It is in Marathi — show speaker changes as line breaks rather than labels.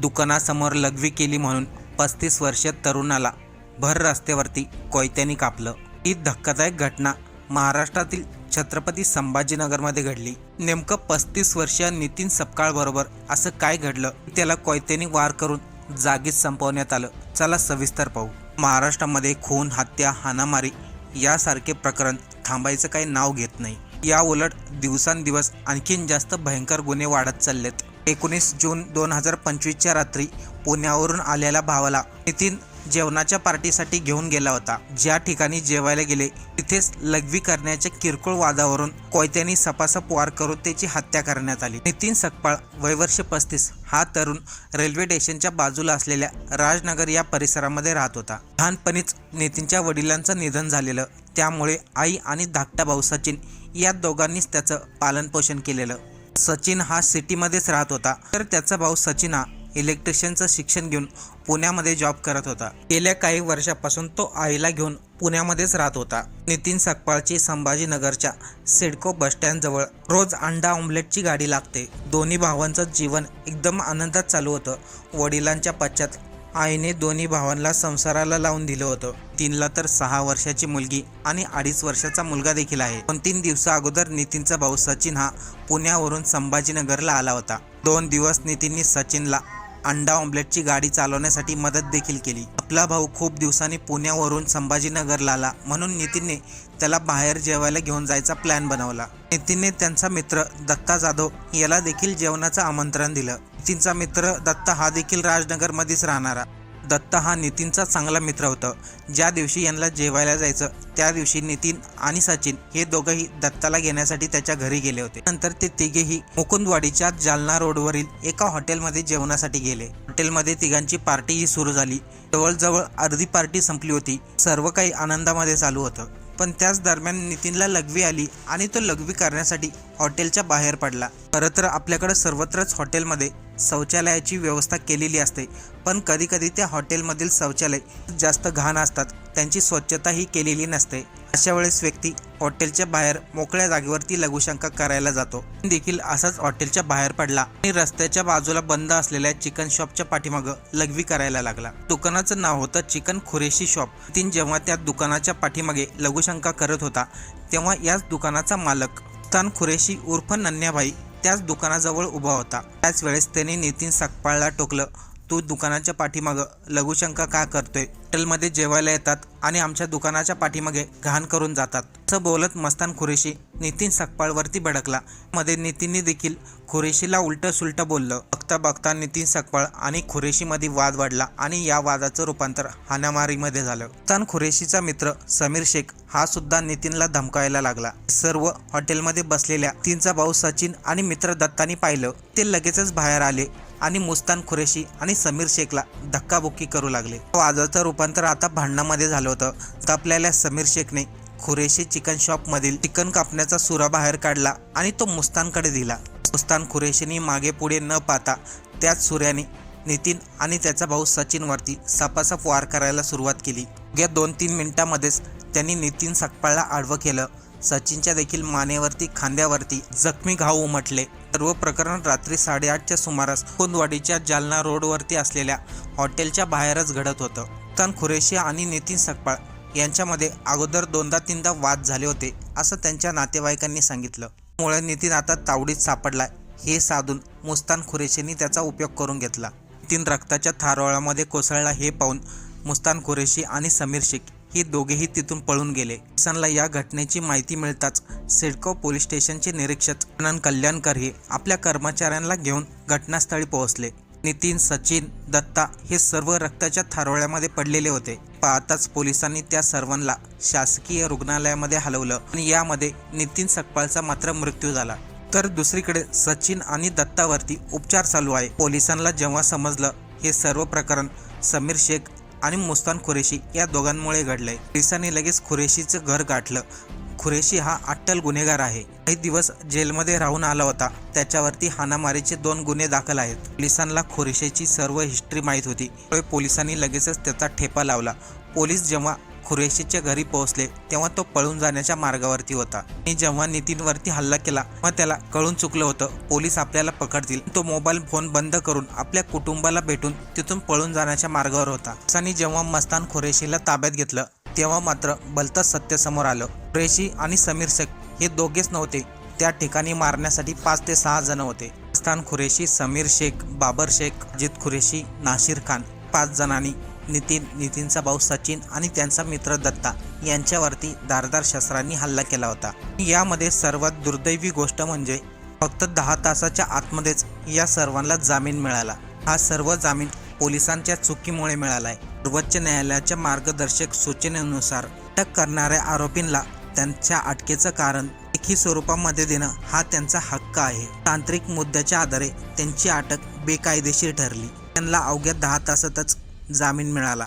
दुकानासमोर लघवी केली म्हणून पस्तीस वर्षीय तरुणाला भर रस्त्यावरती कोयत्याने कापलं. ही धक्कादायक घटना महाराष्ट्रातील छत्रपती संभाजीनगरमध्ये घडली. नेमकं पस्तीस वर्षीय नितीन सपकाळ बरोबर असं काय घडलं? त्याला कोयत्याने वार करून जागीच संपवण्यात आलं. चला सविस्तर पाहू. महाराष्ट्रामध्ये खून हत्या हाणामारी यासारखे प्रकरण थांबायचं काही नाव घेत नाही. या उलट दिवसांदिवस आणखीन जास्त भयंकर गुन्हे वाढत चाललेत. एकोणीस जून दोन हजार पंचवीसच्या रात्री पुण्यावरून आलेल्या भावाला नितीन जेवणाच्या पार्टीसाठी घेऊन गेला होता. ज्या ठिकाणी जेवायला गेले तिथेच लघवी करण्याच्या किरकोळ वादावरून कोयत्यांनी सपासप वार करून त्याची हत्या करण्यात आली. नितीन सकपाळ वयवर्ष पस्तीस हा तरुण रेल्वे स्टेशनच्या बाजूला असलेल्या राजनगर या परिसरामध्ये राहत होता. लहानपणीच नितीनच्या वडिलांचं निधन झालेलं त्यामुळे आई आणि धाकटा भाऊ सचिन या दोघांनीच त्याचं पालनपोषण केलेलं. सचिन हा सिटीमध्येच राहत होता. तर त्याचा भाऊ सचिन हा इलेक्ट्रिशियनचं शिक्षण घेऊन पुण्यामध्ये जॉब करत होता. गेल्या काही वर्षापासून तो आईला घेऊन पुण्यामध्येच राहत होता. नितीन सकपाळची संभाजीनगरच्या सिडको बसस्टँडजवळ रोज अंडा ऑमलेटची गाडी लागते. दोन्ही भावांचं जीवन एकदम आनंदात चालू होतं. वडिलांच्या पश्चात आईने दोन्ही भावांना संसाराला लावून दिलं होतं. तीनला तर सहा वर्षाची मुलगी आणि अडीच वर्षाचा मुलगा देखील आहे. दोन तीन दिवसा अगोदर नितीनचा भाऊ सचिन हा पुण्यावरून संभाजीनगरला आला होता. दोन दिवस नितीननी सचिनला अंडा ऑमलेटची गाडी चालवण्यासाठी मदत देखील केली. आपला भाऊ खूप दिवसांनी पुण्यावरून संभाजीनगरला आला म्हणून नितीनने त्याला बाहेर जेवायला घेऊन जायचा प्लॅन बनवला. नितीनने त्यांचा मित्र दत्ता जाधव याला देखील जेवणाचं आमंत्रण दिलं. नितीनचा मित्र दत्ता हा देखील राजनगरमध्येच राहणारा. दत्ता हा नितीनचा चांगला मित्र होता. ज्या दिवशी यांना जेवायला जायचं त्या दिवशी नितीन आणि सचिन हे दोघंही दत्ताला घेण्यासाठी त्याच्या घरी गेले होते. नंतर ते तिघेही मुकुंदवाडीच्या जालना रोडवरील एका हॉटेलमध्ये जेवणासाठी गेले. हॉटेलमध्ये तिघांची पार्टीही सुरू झाली. जवळजवळ अर्धी पार्टी संपली होती. सर्व काही आनंदामध्ये चालू होतं. पण त्याच दरम्यान नितीनला लघवी आली आणि तो लघवी करण्यासाठी हॉटेलच्या बाहेर पडला. खरं तर आपल्याकडं सर्वत्रच हॉटेलमध्ये शौचालयाची व्यवस्था केलेली असते. पण कधीकधी त्या हॉटेलमधील शौचालय जास्त घाण असतात. त्यांची स्वच्छताही केलेली नसते. अशा वेळेस व्यक्ती हॉटेलच्या बाहेर मोकळ्या जागेवरती लघुशंका करायला जातो. देखील असाच हॉटेलच्या बाहेर पडला आणि रस्त्याच्या बाजूला बंद असलेल्या चिकन शॉपच्या पाठीमागं लघवी करायला लागला. दुकानाचं नाव होतं चिकन खुरेशी शॉप. तीन जेव्हा त्या दुकानाच्या पाठीमागे लघुशंका करत होता तेव्हा याच दुकानाचा मालक तान खुरेशी उर्फ नन्याभाई त्याच दुकानाजवळ उभा होता. त्याच वेळेस त्याने नितीन सकपाळला टोकलं. तू दुकानाच्या पाठीमागं लघुशंका का करतोय? हॉटेलमध्ये जेवायला येतात आणि आमच्या दुकानाच्या पाठीमागे घाण करून जातात. असं बोलत मस्तान खुरेशी नितीन सकपाळवरती भडकला. मध्ये नितीनने देखील खुरेशीला उलट सुलट बोललं. बघता बघता नितीन सकपाळ आणि खुरेशीमध्ये वाद वाढला आणि या वादाचं रूपांतर हाणामारीमध्ये झालं. तन खुरेशीचा मित्र समीर शेख हा सुद्धा नितीनला धमकायला लागला. सर्व हॉटेलमध्ये बसलेल्या तीनचा भाऊ सचिन आणि मित्र दत्तानी पाहिलं ते लगेचच बाहेर आले आणि मुस्तान खुरेशी आणि समीर शेखला धक्काबुक्की करू लागले. वादाचं रूपांतर आता भांडणामध्ये झालं होतं. आपल्याला समीर शेखने खुरेशी चिकन शॉपमधील चिकन कापण्याचा सुरा बाहेर काढला आणि तो मुस्तानकडे दिला. मुस्तान खुरेशीनी मागे पुढे न पाहता त्याच सूर्याने नितीन आणि त्याचा भाऊ सचिनवरती सपासप वार करायला सुरुवात केली. या दोन तीन मिनिटांमध्येच त्यांनी नितीन सकपाळला आडवं केलं. सचिनच्या देखील मानेवरती खांद्यावरती जखमी घाव उमटले. सर्व प्रकरण रात्री साडेआठच्या सुमारास कोंदवाडीच्या जालना रोडवरती असलेल्या हॉटेलच्या बाहेरच घडत होतं. तन खुरेशी आणि नितीन सकपाळ यांच्यामध्ये अगोदर दोनदा तीनदा वाद झाले होते असं त्यांच्या नातेवाईकांनी सांगितलं. त्यामुळे नितीन आता तावडीत सापडलाय हे साधून मुस्तान खुरेशींनी त्याचा उपयोग करून घेतला. नितीन रक्ताच्या थारोळामध्ये कोसळला हे पाहून मुस्तान खुरेशी आणि समीर शेख हे दोघेही तिथून पळून गेले. किसनला या घटनेची माहिती मिळताच सिडको पोलीस स्टेशनचे निरीक्षक कल्याणकर हे आपल्या कर्मचाऱ्यांना घेऊन घटनास्थळी पोहोचले. नितीन सचिन दत्ता हे सर्व रक्ताच्या थारोळ्यामध्ये पडलेले होते. पाहताच पोलिसांनी त्या सर्वांना शासकीय रुग्णालयामध्ये हलवलं आणि यामध्ये नितीन सकपाळचा मात्र मृत्यू झाला. तर दुसरीकडे सचिन आणि दत्तावरती उपचार चालू आहे. पोलिसांना जेव्हा समजलं हे सर्व प्रकरण समीर शेख आणि मुस्तान खुरेशी या दोघांमुळे घडले पोलिसांनी लगेच खुरेशीचं घर गाठलं. खुरेशी हा अट्टल गुन्हेगार आहे. काही दिवस जेलमध्ये राहून आला होता. त्याच्यावरती हाणामारीचे दोन गुन्हे दाखल आहेत. पोलिसांना खुरेशीची सर्व हिस्ट्री माहीत होती. त्यामुळे पोलिसांनी लगेचच त्याचा ठेपा लावला. पोलीस जेव्हा खुरेशीच्या घरी पोहोचले तेव्हा तो पळून जाण्याच्या मार्गावरती होता. आणि जेव्हा नितीनवरती हल्ला केला तेव्हा त्याला कळून चुकलं होतं. पोलीस आपल्याला पकडतील. तो मोबाईल फोन बंद करून आपल्या कुटुंबाला भेटून तिथून पळून जाण्याच्या मार्गावर होता. पोलिसांनी जेव्हा मस्तान खुरेशीला ताब्यात घेतलं तेव्हा मात्र बलतच सत्य समोर आलं. खुरेशी आणि समीर शेख हे दोघेच नव्हते. त्या ठिकाणी मारण्यासाठी पाच ते सहा जण होते. स्थान खुरेशी समीर शेख बाबर शेख अजित खुरेशी नाशिर खान पाच जणांनी नितीन नितीनचा भाऊ सचिन आणि त्यांचा मित्र दत्ता यांच्यावरती धारदार शस्त्रांनी हल्ला केला होता. यामध्ये सर्वात दुर्दैवी गोष्ट म्हणजे फक्त दहा तासाच्या आतमध्येच या सर्वांना जामीन मिळाला. हा सर्व जामीन पोलिसांच्या चुकीमुळे मिळालाय. सर्वोच्च न्यायालयाच्या मार्गदर्शक सूचनेनुसार अटक करणाऱ्या आरोपींना त्यांच्या अटकेचं कारण लेखी स्वरूपामध्ये देणं हा त्यांचा हक्क आहे. तांत्रिक मुद्द्याच्या आधारे त्यांची अटक बेकायदेशीर ठरली. त्यांना अवघ्या दहा तासातच जामीन मिळाला.